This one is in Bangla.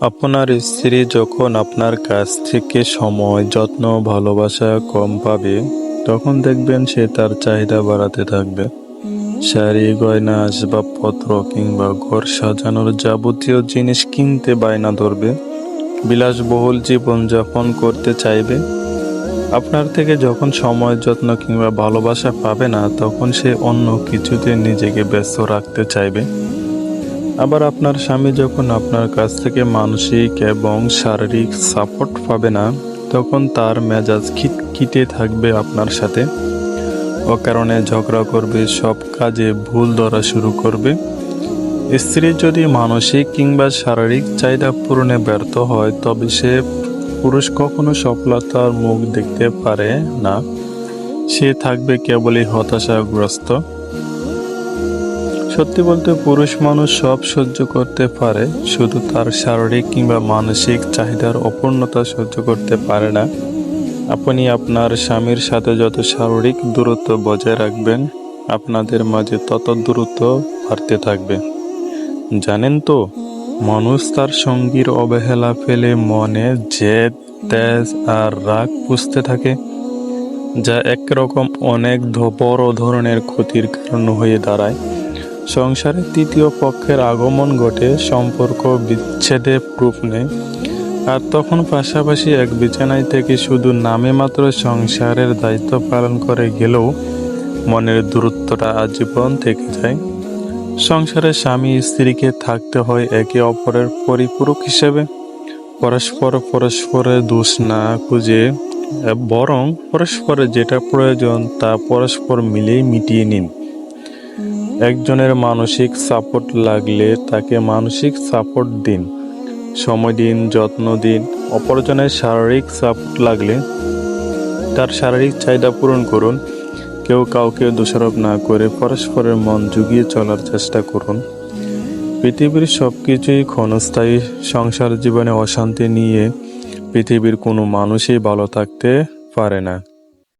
আপনার স্ত্রী যখন আপনার কাছ থেকে সময়, যত্ন, ভালোবাসা কম পাবে, তখন দেখবেন সে তার চাহিদা বাড়াতে থাকবে। শাড়ি, গয়না, আসবাবপত্র কিংবা ঘর সাজানোর যাবতীয় জিনিস কিনতে বায়না ধরবে, বিলাসবহুল জীবনযাপন করতে চাইবে। আপনার থেকে যখন সময়, যত্ন কিংবা ভালোবাসা পাবে না, তখন সে অন্য কিছুতে নিজেকে ব্যস্ত রাখতে চাইবে। আবার আপনার স্বামী যখন আপনার কাছ থেকে মানসিক এবং শারীরিক সাপোর্ট পাবে না, তখন তার মেজাজ খিটখিটে থাকবে আপনার সাথে। ও কারণে ঝগড়া করবে, সব কাজে ভুল ধরা শুরু করবে। স্ত্রী যদি মানসিক কিংবা শারীরিক চাহিদা পূরণে ব্যর্থ হয়, তবে সে পুরুষ কখনো সফলতার মুখ দেখতে পারে না। সে থাকবে কেবলই হতাশাগ্রস্ত। সত্যি বলতে পুরুষ মানুষ সব সহ্য করতে পারে, শুধু তার শারীরিক কিংবা মানসিক চাহিদার অপূর্ণতা সহ্য করতে পারে না। আপনি আপনার স্বামীর সাথে যত শারীরিক দূরত্ব বজায় রাখবেন, আপনাদের মাঝে তত দূরত্ব বাড়তে থাকবে। জানেন তো, মানুষ তার সঙ্গীর অবহেলা ফেলে মনে জেদ, তেজ আর রাগ পুষতে থাকে, যা একরকম অনেক বড় ধরনের ক্ষতির কারণ হয়ে দাঁড়ায়। সংসারে তৃতীয় পক্ষের আগমন ঘটে, সম্পর্ক বিচ্ছেদে প্রুফ নেই। আর তখন পাশাপাশি এক বিছানায় থেকে শুধু নামে মাত্র সংসারের দায়িত্ব পালন করে গেলেও মনের দূরত্বটা আজীবন থেকে যায়। সংসারে স্বামী স্ত্রীকে থাকতে হয় একে অপরের পরিপূরক হিসেবে। পরস্পর পরস্পরের দোষ না খুঁজে, বরং পরস্পরের যেটা প্রয়োজন তা পরস্পর মিলেই মিটিয়ে নিন। একজনের মানসিক সাপোর্ট লাগলে তাকে মানসিক সাপোর্ট দিন। সময় দিন, যত্ন দিন, অপরজনের শারীরিক সাপোর্ট লাগলে তার শারীরিক চাহিদা পূরণ করুন। কেউ কাউকে দোষারোপ না করে পরস্পরের মন জুগিয়ে চলার চেষ্টা করুন। পৃথিবীর সব কিছুই ক্ষণস্থায়ী সংসার জীবনে অশান্তি নিয়ে পৃথিবীর কোনো মানুষই ভালো থাকতে পারে না।